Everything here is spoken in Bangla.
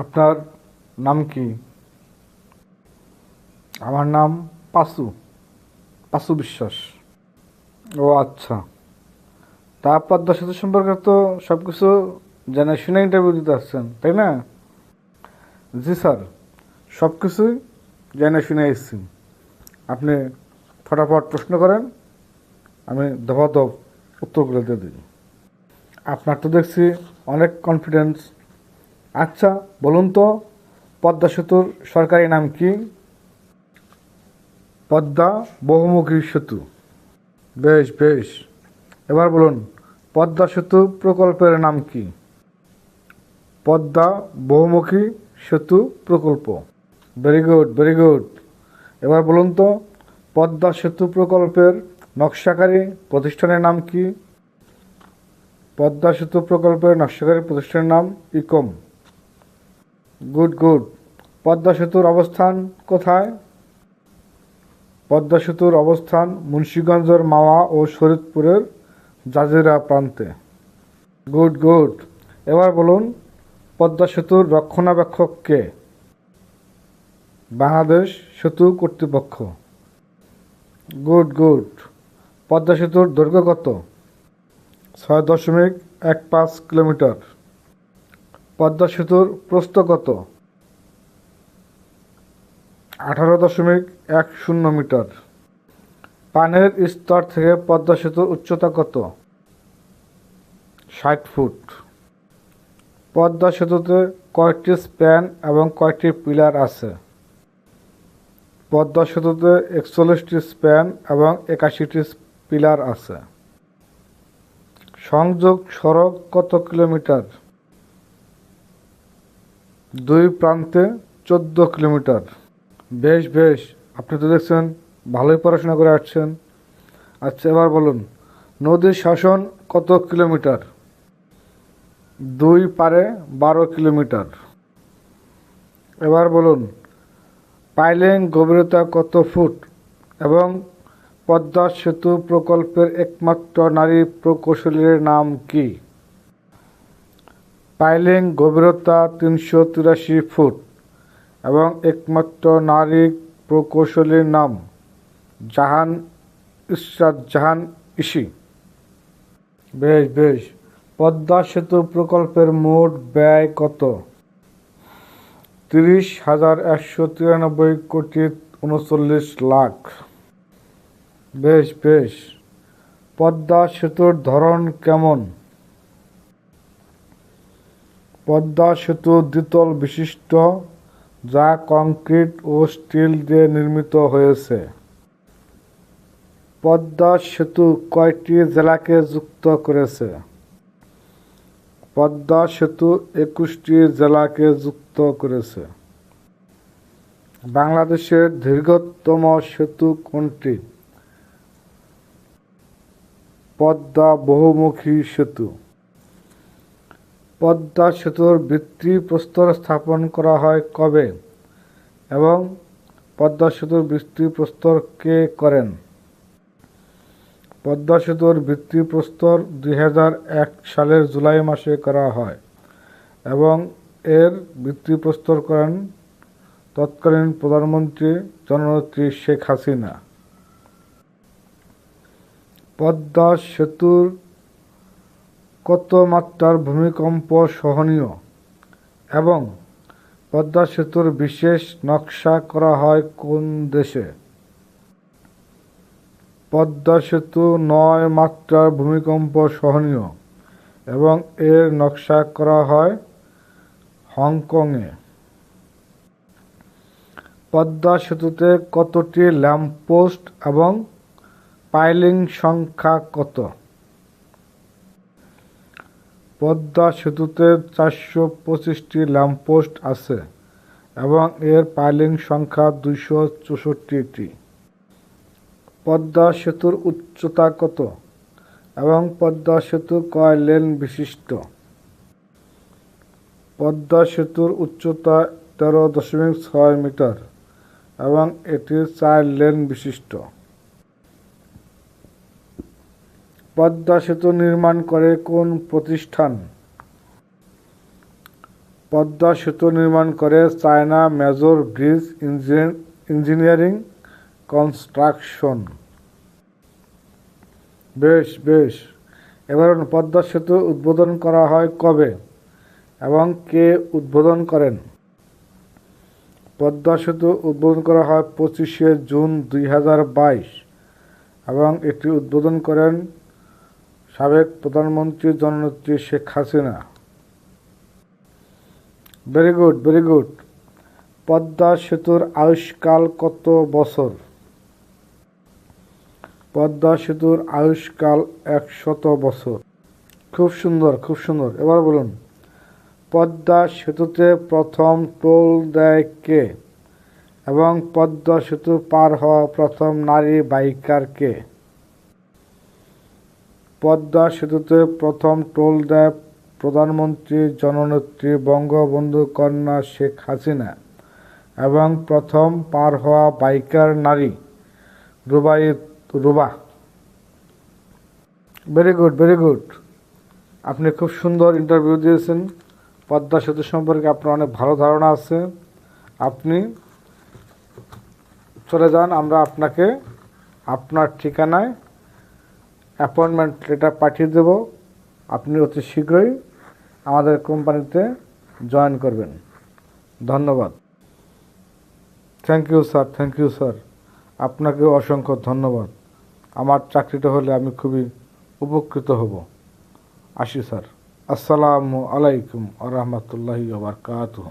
আপনার নাম কি? আমার নাম পাসু পাসু বিশ্বাস। ও আচ্ছা। তা আপনার সেতু সম্পর্কে তো সব কিছু জানে শুনে ইন্টারভিউ দিতে আসছেন, তাই না? জি স্যার সব কিছুই জেনে শুনে এসেছি। আপনি ফটাফট প্রশ্ন করেন, আমি দফা দফ উত্তরগুলো দিয়ে দিই। আপনার তো দেখছি অনেক কনফিডেন্স আচ্ছা বলুন তো, পদ্মা সেতুর সরকারি নাম কি? পদ্মা বহুমুখী সেতু। বেশ বেশ। এবার বলুন, পদ্মা সেতু প্রকল্পের নাম কি? পদ্মা বহুমুখী সেতু প্রকল্প। ভেরি গুড ভেরি গুড এবার বলুন তো, পদ্মা সেতু প্রকল্পের নকশাকারী প্রতিষ্ঠানের নাম কি? পদ্মা সেতু প্রকল্পের নকশাকারী প্রতিষ্ঠানের নাম ইকম। Good good. পদ্মা সেতুর অবস্থান কোথায়? পদ্মা সেতুর অবস্থান মুন্সীগঞ্জের মাওয়া ও শরীদপুরের জাজিরা প্রান্তে। Good good. এবার বলুন, পদ্মা সেতুর রক্ষণাবেক্ষক কে? বাংলাদেশ সেতু কর্তৃপক্ষ। Good good. পদ্মা সেতুর দৈর্ঘ্য কত? ছয় দশমিক এক পাঁচ কিলোমিটার। পদ্মা সেতুর প্রস্থ কত আঠারো দশমিক এক শূন্য মিটার। পানের স্তর থেকে পদ্মা সেতুর উচ্চতা কত? ষাট ফুট। পদ্মা সেতুতে কয়টি স্প্যান এবং কয়টি পিলার আছে। পদ্মা সেতুতে একচল্লিশটি স্প্যান এবং একাশিটি পিলার আছে। সংযোগ সড়ক কত কিলোমিটার? দুই প্রান্তে চোদ্দ কিলোমিটার। বেশ বেশ, আপনি তো দেখছেন, ভালোই পড়াশোনা করে আসছেন। আচ্ছা এবার বলুন, নদীর শাসন কত কিলোমিটার? দুই পারে বারো কিলোমিটার। এবার বলুন পাইলিং গভীরতা কত ফুট এবং পদ্মা সেতু প্রকল্পের একমাত্র নারী প্রকৌশলীর নাম কি? পাইলিং গভীরতা তিনশো তিরাশি ফুট এবং একমাত্র নারী প্রকৌশলীর নাম জাহান ইসরাত জাহান ইসি। বেশ বেশ। পদ্মা সেতু প্রকল্পের মোট ব্যয় কত? তিরিশ হাজার একশো তিরানব্বই কোটি উনচল্লিশ লাখ। বেশ বেশ। পদ্মা সেতুর ধরন কেমন? পদ্মা সেতু দ্বিতল বিশিষ্ট, যা কংক্রিট ও স্টিল দিয়ে নির্মিত হয়েছে। পদ্মা সেতু কয়টি জেলাকে যুক্ত করেছে? পদ্মা সেতু একুশটি জেলাকে যুক্ত করেছে। বাংলাদেশের দীর্ঘতম সেতু কোনটি? পদ্মা বহুমুখী সেতু। পদ্মা সেতুর ভিত্তিপ্রস্তর স্থাপন করা হয় কবে? এবং পদ্মা সেতুর ভিত্তিপ্রস্তর কে করেন? পদ্মা সেতুর ভিত্তিপ্রস্তর দুই এক সালের জুলাই মাসে করা হয় এবং এর ভিত্তিপ্রস্তর করেন তৎকালীন প্রধানমন্ত্রী জননেত্রী শেখ হাসিনা। পদ্মা সেতুর কত মাত্রার ভূমিকম্প সহনীয় এবং পদ্মা সেতুর বিশেষ নকশা করা হয় কোন দেশে? পদ্মা সেতু নয় মাত্রার ভূমিকম্প সহনীয় এবং এর নকশা করা হয় হংকংয়ে। পদ্মা সেতুতে কতটি ল্যাম্পপোস্ট এবং পাইলিং সংখ্যা কত? পদ্মা সেতুতে চারশো পঁচিশটি ল্যাম্পপোস্ট আছে এবং এর পাইলিং সংখ্যা দুইশো চৌষট্টিটি। পদ্মা সেতুর উচ্চতা কত এবং পদ্মা সেতু কয় লেন বিশিষ্ট? পদ্মা সেতুর উচ্চতা তেরো দশমিক ছয় মিটার এবং এটি চার লেন বিশিষ্ট। পদ্মা সেতু নির্মাণ করে কোন প্রতিষ্ঠান? পদ্মা সেতু নির্মাণ করে China major bridge engine- engineering construction. বেশ বেশ। এবার পদ্মা সেতু উদ্বোধন করা হয় কবে এবং কে উদ্বোধন করেন? পদ্মা সেতু উদ্বোধন করা হয় পঁচিশে জুন দুই হাজার বাইশ এবং এটি উদ্বোধন করেন সাবেক প্রধানমন্ত্রী জননেত্রী Sheikh Hasina. Very good very good Padma সেতুর আয়ুষ্কাল কত বছর? পদ্মা সেতুর আয়ুষ্কাল একশত বছর। খুব সুন্দর খুব সুন্দর। এবার বলুন, পদ্মা সেতুতে প্রথম টোল দেয় কে? এবং পদ্মা সেতু পার হওয়া প্রথম নারী বাইকার কে? পদ্মা সেতুতে প্রথম টোল দেয় প্রধানমন্ত্রী, জননেত্রী, বঙ্গবন্ধু কন্যা শেখ হাসিনা এবং প্রথম পার হওয়া বাইকার নারী Rubai Ruba. Very good very good আপনি খুব সুন্দর ইন্টারভিউ দিয়েছেন। পদ্মা সেতু সম্পর্কে আপনার অনেক ভালো ধারণা আছে। আপনি চলে যান, আমরা আপনাকে আপনার ঠিকানায় অ্যাপয়েন্টমেন্ট লেটার পাঠিয়ে দেব। আপনি অতি শীঘ্রই আমাদের কোম্পানিতে জয়েন করবেন। ধন্যবাদ। Thank you sir thank you sir আপনাকে অসংখ্য ধন্যবাদ। আমার চাকরিটা হলে আমি খুবই উপকৃত হব। আসি স্যার আসসালামু আলাইকুম আ রহমতুল্লাহি বারকাতুহ।